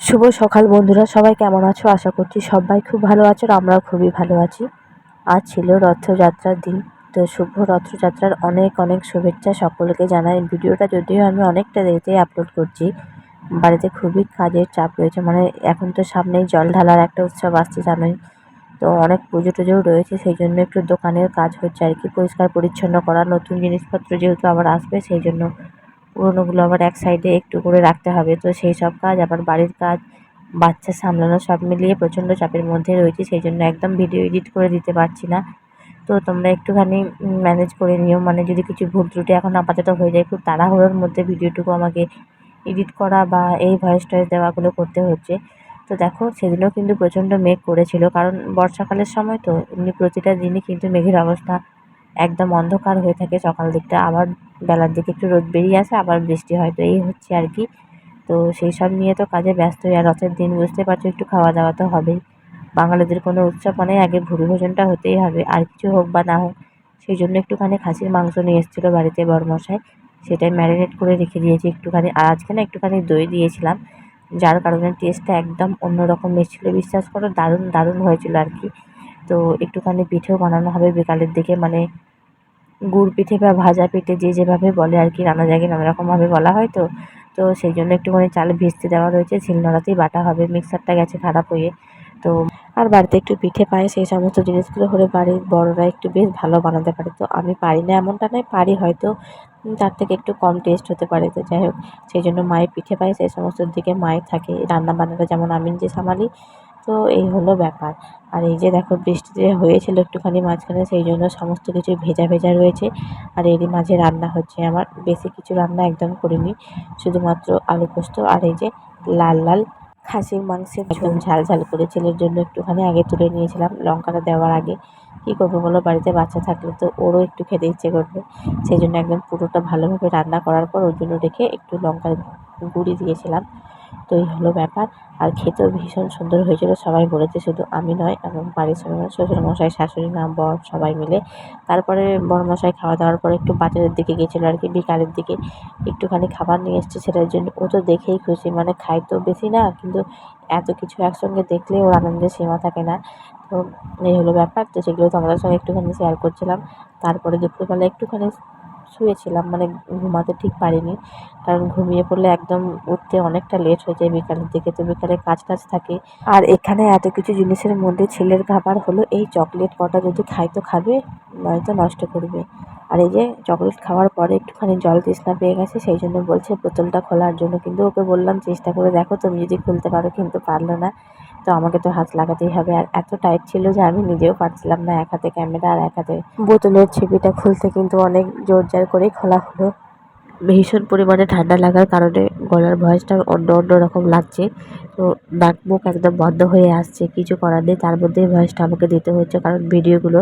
শুভ সকাল বন্ধুরা, সবাই কেমন আছো? আশা করছি সবাই খুব ভালো আছো আমরাও খুবই ভালো আছি। আজ ছিল রথযাত্রার দিন, তো শুভ রথযাত্রার অনেক অনেক শুভেচ্ছা সকলকে জানাই। ভিডিওটা যদিও আমি অনেকটা দেরিতে আপলোড করছি, বাড়িতে খুবই কাজের চাপ রয়েছে মানে এখন তো সামনেই জল ঢালার একটা উৎসব আসছে জানোই। তো অনেক পুজো টুজোও রয়েছে, সেই জন্য একটু দোকানের কাজ হচ্ছে আর কি, পরিষ্কার পরিচ্ছন্ন করা, নতুন জিনিসপত্র যেহেতু আবার আসবে, সেই জন্য পুরোনোগুলো আবার এক সাইডে একটু করে রাখতে হবে। তো সেই সব কাজ, আবার বাড়ির কাজ, বাচ্চা সামলানো সব মিলিয়ে প্রচণ্ড চাপের মধ্যে রয়েছে, সেই জন্য একদম ভিডিও এডিট করে দিতে পারছি না। তো তোমরা একটুখানি ম্যানেজ করে নিও মানে যদি কিছু ভুল ত্রুটি এখন আপাতত হয়ে যায়, খুব তাড়াহুড়োর মধ্যে ভিডিওটুকু আমাকে এডিট করা বা এই ভয়েস টয়েস দেওয়াগুলো করতে হচ্ছে। তো দেখো, সেদিনও কিন্তু প্রচণ্ড মেঘ করেছিল, কারণ বর্ষাকালের সময় তো এমনি প্রতিটা দিনই কিন্তু মেঘের অবস্থা একদম অন্ধকার হয়ে থাকে সকাল দিকটা। আবার বেলার দিকে একটু রোদ বেরিয়ে আসে, আবার বৃষ্টি হয়। তো এই হচ্ছে আর কি। তো সেই সব নিয়ে তো কাজে ব্যস্ত, আর রথের দিন বুঝতে পারছ, একটু খাওয়া দাওয়া তো হবেই। বাঙালিদের কোনো উৎসব মানে আগে ভুরি ভোজনটা হতেই হবে, আর কিছু হোক বা না হোক। সেই জন্য একটুখানি খাসির মাংস নিয়ে এসেছিল বাড়িতে বড়মশাই সেটাই ম্যারিনেট করে রেখে দিয়েছি একটুখানি। আর আজকে না একটুখানি দই দিয়েছিলাম, যার কারণে টেস্টটা একদম অন্যরকম এসেছিল। বিশ্বাস করো, দারুণ দারুণ হয়েছিল আর কি। তো একটুখানি পিঠেও বানানো হবে বিকালের দিকে মানে গুড় পিঠে বা ভাজা পিঠে যে যেভাবে বলে আর কি নানা জায়গায় নানা রকমভাবে বলা হয় তো। তো সেই জন্য একটুখানি চাল ভিজতে দেওয়া রয়েছে শিলনোড়াতেই বাটা হবে, মিক্সারটা গেছে খারাপ হয়ে। তো আর বাড়িতে একটু পিঠে পায় সেই সমস্ত জিনিসগুলো হলে বাড়ির বড়রা একটু বেশ ভালো বানাতে পারে। তো আমি পারি না এমনটা নয়, পারি হয়তো তার থেকে একটু কম টেস্ট হতে পারে। তো যাই হোক, সেই জন্য মায়ের পিঠে পায় সেই সমস্ত দিকে মায়ের থাকে। রান্না বান্নাটা যেমন আমি নিজে সামালি তো এই হলো ব্যাপার। আর এই যে দেখো বৃষ্টি যে হয়েছিল একটুখানি মাঝখানে, সেই জন্য সমস্ত কিছু ভেজা ভেজা রয়েছে। আর এরই মাঝে রান্না হচ্ছে আমার। বেশি কিছু রান্না একদম করিনি, শুধুমাত্র আলু পোস্ত আর এই যে লাল লাল খাসির মাংসের একদম ঝাল ঝাল করে ছেলের জন্য একটুখানি আগে তুলে নিয়েছিলাম লঙ্কাটা দেওয়ার আগে। কী করব বলো, বাড়িতে বাচ্চা থাকলে তো ওরও একটু খেতে ইচ্ছে করবে। সেই জন্য একদম পুরোটা ভালোভাবে রান্না করার পর ওর জন্য রেখে একটু লঙ্কার গুঁড়ি দিয়েছিলাম। তো এই হলো ব্যাপার। আর খেতেও ভীষণ সুন্দর হয়েছিল, সবাই বলেছে শুধু আমি নয় এবং বাড়ির সবাই শ্বশুরমশাই, শাশুড়ি মা, বর সবাই মিলে। তারপরে বড়মশাই খাওয়া দাওয়ার পরে একটু বাজারের দিকে গেছিল আর কি, বিকালের দিকে একটুখানি খাবার নিয়ে এসছে ছেলের জন্য। ও তো দেখেই খুশি মানে খাই তো বেশি না, কিন্তু এত কিছু একসঙ্গে দেখলে ওর আনন্দের সীমা থাকে না। তো এই হলো ব্যাপার, তো সেগুলো তোমাদের সঙ্গে একটুখানি শেয়ার করছিলাম। তারপরে দুপুরবেলা একটুখানি শুয়েছিলাম মানে ঘুমাতে ঠিক পারিনি। কারণ ঘুমিয়ে পড়লে একদম উঠতে অনেকটা লেট হয়ে যায় বিকালের দিকে, তো বিকালে কাজ টাজ থাকে। আর এখানে এত কিছু জিনিসের মধ্যে ছেলের খাবার হলো, এই চকলেট কটা যদি খাই তো খাবে, নয়তো নষ্ট করবে। আর এই যে চকলেট খাওয়ার পরে একটুখানি জল তৃষ্ণা পেয়ে গেছে, সেই জন্য বলছে, বোতলটা খোলার জন্য। কিন্তু ওকে বললাম, চেষ্টা করে দেখো, তুমি যদি খুলতে পারো, কিন্তু পারল না। তো আমাকে তো হাত লাগাতেই হবে। আর এত টাইট ছিল যে আমি নিজেও পারছিলাম না এক হাতে ক্যামেরা আর এক হাতে বোতলের ছিপিটা খুলতে, কিন্তু অনেক জোর জার করেই খোলা হলো। ভীষণ পরিমাণে ঠান্ডা লাগার কারণে গলার ভয়েসটা অন্য অন্য রকম লাগছে। তো নাক মুখ একদম বন্ধ হয়ে আসছে, কিছু করার নেই। তার মধ্যেই ভয়েসটা আমাকে দিতে হচ্ছে কারণ ভিডিওগুলো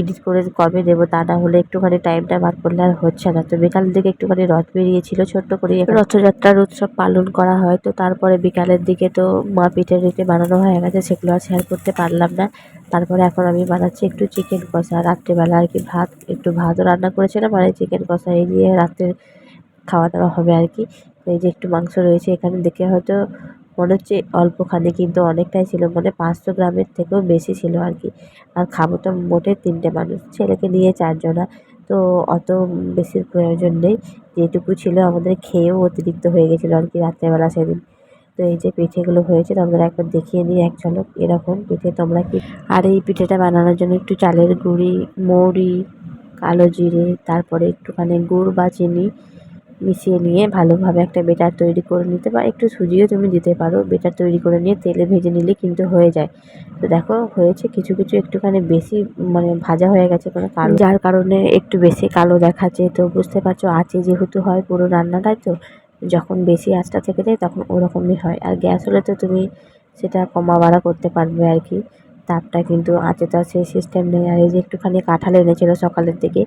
এডিট করে কবে দেবো তা না হলে একটুখানি টাইমটা বার করলে আর হচ্ছে না। তো বিকালের দিকে একটুখানি রথ বেরিয়েছিল ছোট্ট করে রথযাত্রার উৎসব পালন করা হয়, তো তারপরে বিকালের দিকে তো মা পিঠে টিঠে বানানো হয়ে গেছে, সেগুলো আর শেয়ার করতে পারলাম না। তারপরে এখন আমি বানাচ্ছি একটু চিকেন কষা। রাত্রেবেলা আর কি ভাত, একটু ভাতও রান্না করেছিলাম এই চিকেন কষা এই দিয়ে রাত্রে খাওয়া দাওয়া হবে আর কি। এই যে একটু মাংস রয়েছে, এখানে দেখে হয়তো মনে হচ্ছে অল্পখানি, কিন্তু অনেকটাই ছিল। মানে পাঁচশো গ্রামের থেকেও বেশি ছিল আর কি। আর খাব তো মোটে তিনটে মানুষ, ছেলেকে নিয়ে চারজনা। তো অত বেশির প্রয়োজন নেই, যেটুকু ছিল আমাদের খেয়েও অতিরিক্ত হয়ে গেছিল আর কি রাত্রেবেলা সেদিন। তো এই যে পিঠেগুলো হয়েছে তোমরা একবার দেখিয়ে নিই এক ঝলক, এরকম পিঠে তোমরা কি আর এই পিঠেটা বানানোর জন্য একটু চালের গুঁড়ি, মৌরি, কালো জিরে, তারপরে একটুখানি গুড় বা চিনি মিশিয়ে নিয়ে ভালোভাবে একটা বেটার তৈরি করে নিতে বা একটু সুজিও তুমি দিতে পারো। বেটার তৈরি করে নিয়ে তেলে ভেজে নিলে কিন্তু হয়ে যায়। তো দেখো, হয়েছে কিছু কিছু একটুখানি বেশি মানে ভাজা হয়ে গেছে কোনো কালো। যার কারণে একটু বেশি কালো দেখাচ্ছে। তো বুঝতে পারছ আছে যেহেতু হয় পুরো রান্নাটাই তো? যখন বেশি আঁচটা থেকে যায় তখন ওরকমই হয়। আর গ্যাস হলে তো তুমি সেটা কমা বাড়া করতে পারবে আর কি। তাপটা কিন্তু আছে তো সেই সিস্টেম নেই। আর এই যে একটুখানি কাঁঠাল এনেছিল সকালের দিকে,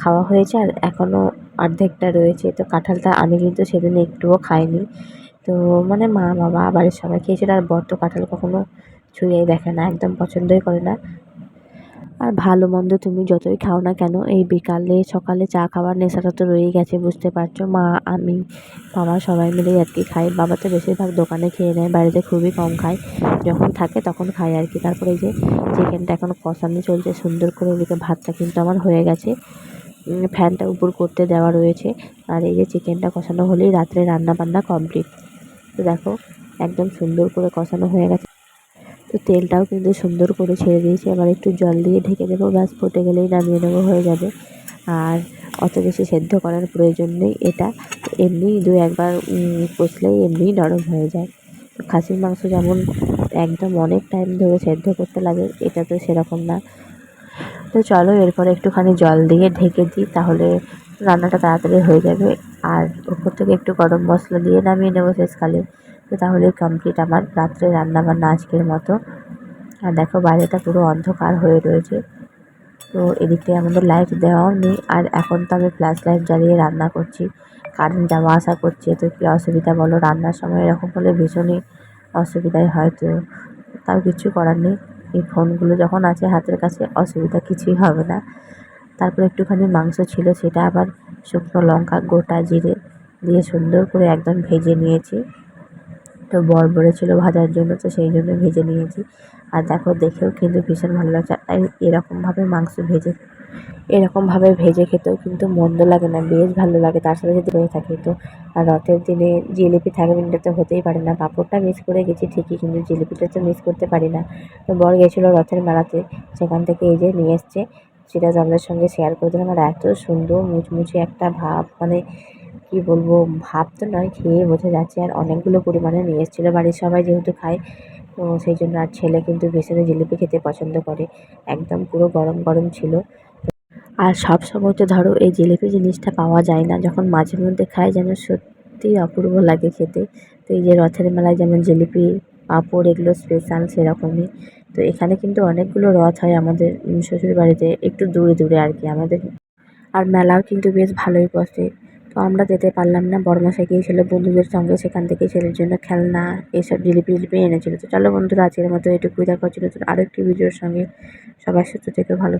খাওয়া হয়েছে আর এখনও অর্ধেকটা রয়েছে। তো কাঁঠালটা আমি কিন্তু সেদিন একটুও খাইনি। তো মানে মা, বাবা, বাড়ির সবাই খেয়েছিল। আর বর তো কাঁঠাল কখনও ছুঁয়েই দেখে না, একদম পছন্দই করে না। আর ভালো মন্দ তুমি যতই খাও না কেন, এই বিকালে সকালে চা খাওয়ার নেশাটা তো রয়েই গেছে, বুঝতে পারছ? মা, আমি বাবা সবাই মিলেই আর কি খাই। বাবা তো বেশিরভাগ দোকানে খেয়ে নেয়, বাড়িতে খুবই কম খায়। যখন থাকে তখন খাই আর কি। তারপরে এই যে চিকেনটা এখন কষানো চলছে, সুন্দর করে এদিকে ভাতটা কিন্তু আমার হয়ে গেছে। ফ্যানটা উপর করতে দেওয়া রয়েছে। আর এই যে চিকেনটা কষানো হলেই রাত্রে রান্না বান্না কমপ্লিট তো দেখো, একদম সুন্দর করে কষানো হয়ে গেছে। তো তেলটাও কিন্তু সুন্দর করে ছেড়ে দিয়েছি। আবার একটু জল দিয়ে ঢেকে দেবো, ব্যাস ফুটে গেলেই নামিয়ে নেব হয়ে যাবে। আর অত বেশি সেদ্ধ করার প্রয়োজন নেই এটা। এমনি দু একবার কষলেই এমনিই নরম হয়ে যায়। তো খাসির মাংস যেমন একদম অনেক টাইম ধরে সেদ্ধ করতে লাগে, এটা তো সেরকম না। তো চলো এরপরে একটুখানি জল দিয়ে ঢেকে দিই, তাহলে রান্নাটা তাড়াতাড়ি হয়ে যাবে। আর ওপর থেকে একটু গরম মশলা দিয়ে নামিয়ে নেব শেষকালে। তো তাহলে কমপ্লিট আমার রাত্রে রান্নাবান্না আজকের মতো। আর দেখো বাইরেটা পুরো অন্ধকার হয়ে রয়েছে। তো এদিকে আমাদের লাইট দেওয়াও নেই। আর এখন তো আমি ফ্ল্যাশ লাইট জ্বালিয়ে রান্না করছি। কারেন্ট যাওয়া আসা করছে। তো কী অসুবিধা বলো? রান্নার সময় এরকম হলে ভীষণই অসুবিধাই হয় তো তাও কিছু করার নেই। এই ফোনগুলো যখন আছে হাতের কাছে, অসুবিধা কিছুই হবে না। তারপর একটুখানি মাংস ছিল, সেটা আবার শুকনো লঙ্কা গোটা জিরে দিয়ে সুন্দর করে একদম ভেজে নিয়েছি। তো বর বলেছিল ভাজার জন্য, তো সেই জন্য ভেজে নিয়েছি। আর দেখো, দেখেও কিন্তু ভীষণ ভালো লাগছে। আর এরকমভাবে মাংস ভেজে, এরকমভাবে ভেজে খেতেও কিন্তু মন্দ লাগে না, বেশ ভালো লাগে। তার সাথে যদি হয়ে থাকে তো। আর রথের দিনে জিলিপি থাকবে এটা তো হতেই পারে না। পাঁপড়টা মিস করে গেছি ঠিকই, কিন্তু জিলিপিটা তো মিস করতে পারি না। তো বর গেছিল রথের মেলাতে, সেখান থেকে এই যে নিয়ে এসছে। সেটা তোমাদের সঙ্গে শেয়ার করে দিলাম। আর এত সুন্দর মুচমুচে একটা ভাব মানে কি বলব ভাব তো নয়, খেয়ে বোঝা যাচ্ছে। আর অনেকগুলো পরিমাণে নিয়ে এসেছিল। বাড়ির সবাই যেহেতু খায়, তো সেই জন্য আর ছেলে কিন্তু ভীষণ জিলিপি খেতে পছন্দ করে। একদম পুরো গরম গরম ছিল। আর সব সময় তো ধরো এই জিলিপি জিনিসটা পাওয়া যায় না। যখন মাঝে মধ্যে খায় যেন সত্যিই অপূর্ব লাগে খেতে। তো এই যে রথের মেলায় যেমন জিলিপি, পাঁপড়, এগুলো স্পেশাল সেরকমই। তো এখানে কিন্তু অনেকগুলো রথ হয় আমাদের শ্বশুর বাড়িতে একটু দূরে দূরে আর কি আমাদের। আর মেলাও কিন্তু বেশ ভালোই বসে। আমরা যেতে পারলাম না। বড়মশাই গিয়েছিল বন্ধুদের সঙ্গে সেখান থেকে ছেলের জন্য খেলনা, এসব জিলিপি জিলিপি এনেছিল। তো চলো বন্ধুরা, আজকের মতো এটুকুই দেখা হচ্ছিল আরও একটি ভিডিওর সঙ্গে। সবাই সুস্থ থেকে, ভালো